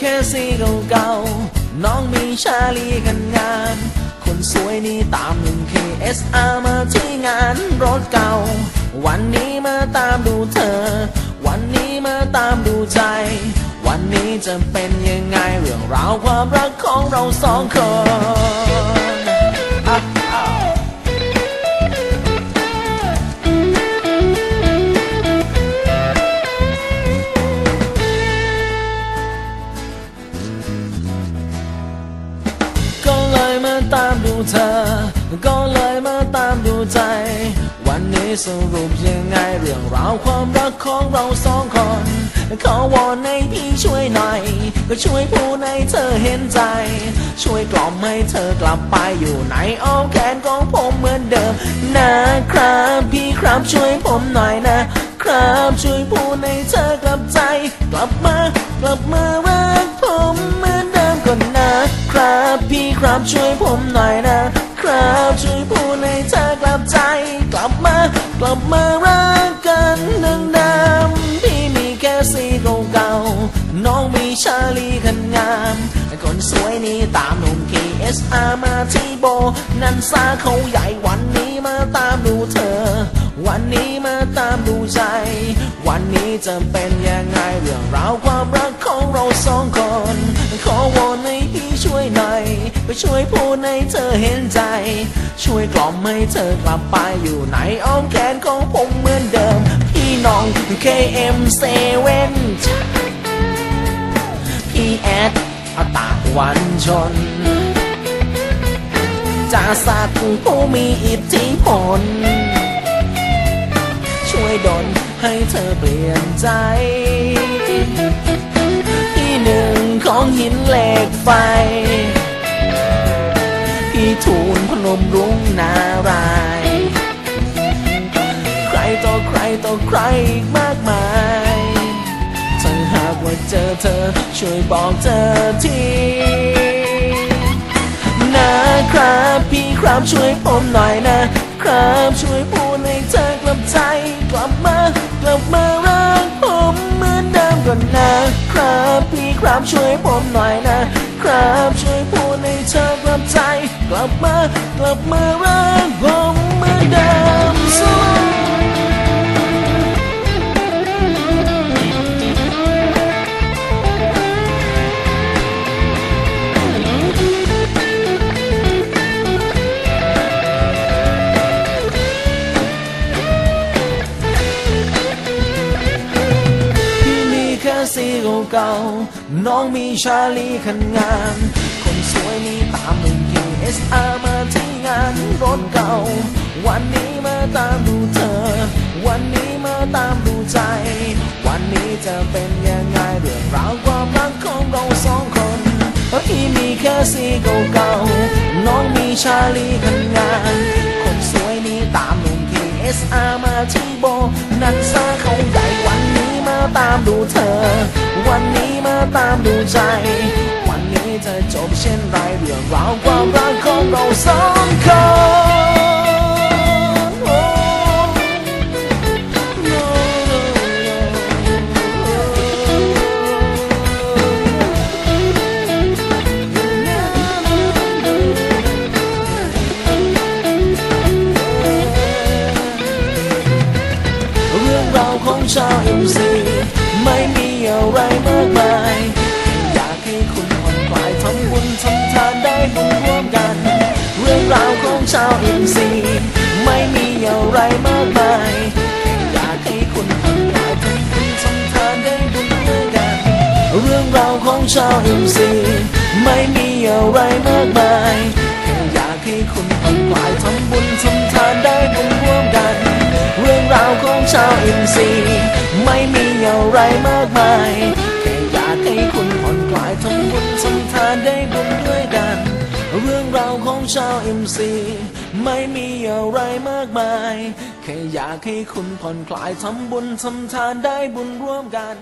ซีเก่าๆน้องมีชาลีกันงาน คนสวยนี่ตามหนึ่ง KSR มาที่งานรถเก่า วันนี้มาตามดูเธอ วันนี้มาตามดูใจ วันนี้จะเป็นยังไงเรื่องราวความรักของเราสองคน เธอ ก็เลยมาตามดูใจ วันนี้สรุปยังไงเรื่องราวความรักของเราสองคน ขอวอนให้พี่ช่วยหน่อย ก็ช่วยพูดให้เธอเห็นใจ ช่วยกล่อมให้เธอกลับไปอยู่ในอ้อมแขนของผมเหมือนเดิม นะครับพี่ครับช่วยผมหน่อยนะ ครับช่วยพูดให้เธอกลับใจ กลับมากลับมารักผมเหมือนเดิมก่อนนะครับพี่ครับช่วยผมหน่อย กลับมารักกันดังดำพี่มีแค่สีเก่าๆน้องมีชาลีคันงามคนสวยนี่ตามหนุ่ม KSR มาที่โบ นันซาเขาใหญ่วันนี้มาตามดูเธอ วันนี้มาตามดูใจ วันนี้จะเป็นยังไงเรื่อง พูดให้เธอเห็นใจ ช่วยกล่อมให้เธอกลับไปอยู่ในอ้อมแขนของผมเหมือนเดิม พี่น้อง KM7 พี่แอดอตาวันชนจ่าสัตว์ผู้มีอิทธิพล ช่วยดลให้เธอเปลี่ยนใจ ที่หนึ่งของหินเหล็กไฟ ทูลพนมรุ้งนาราย ใครต่อใครต่อใครอีกมากมายถ้าหากว่าเจอเธอช่วยบอกเธอทีนะครับพี่ครับช่วยผมหน่อยนะ ครับช่วยพูดให้เธอกลับใจ กลับมากลับมารักผมเหมือนเดิมก่อนนะครับ พี่ครับช่วยผมหน่อยนะ ครับช่วยพูดให้เธอกลับใจ กลับมากลับมารักผมเหมือน สีเก่าๆน้องมีชาลีคันงามคนสวยนี่ตามหนึ่ง KSR มาที่งานรถเก่า วันนี้มาตามดูเธอ วันนี้มาตามดูใจ วันนี้จะเป็นยังไงเรื่องราวความรักของเราสองคนพี่มีแค่สีเก่าๆน้องมีชาลีคันงามคนสวยนี่ตามหนุ่ม KSR มาที่โบนันซาเขา ตามดูเธอ วันนี้มาตามดูใจ วันนี้จะจบเช่นไรเรื่องราวความรักของเราสองคน รื่องราวของชาวเอ็มซีไม่มีอะไรมากมายแค่อยากให้คุณผ่อนคลายทำบุญทำทานได้บุญร่วมกัน เรื่องราวของชาวเอ็มซีไม่มีอะไรมากมายแค่อยากให้คุณผ่อนคลายทำบุญทำทานได้บุญร่วมกัน เรื่องราวของชาวเอ็มซีไม่มีอะไรมากมายแค่อยากให้คุณผ่อนคลายทำบุญทำทานได้บุญร่วม ชาวเอ็มซีไม่มีอะไรมากมายแค่อยากให้คุณผ่อนคลายทำบุญทำทานได้บุญด้วยกัน เรื่องราวของชาวเอ็มซีไม่มีอะไรมากมาย แค่อยากให้คุณผ่อนคลายทำบุญทำทานได้บุญร่วมกัน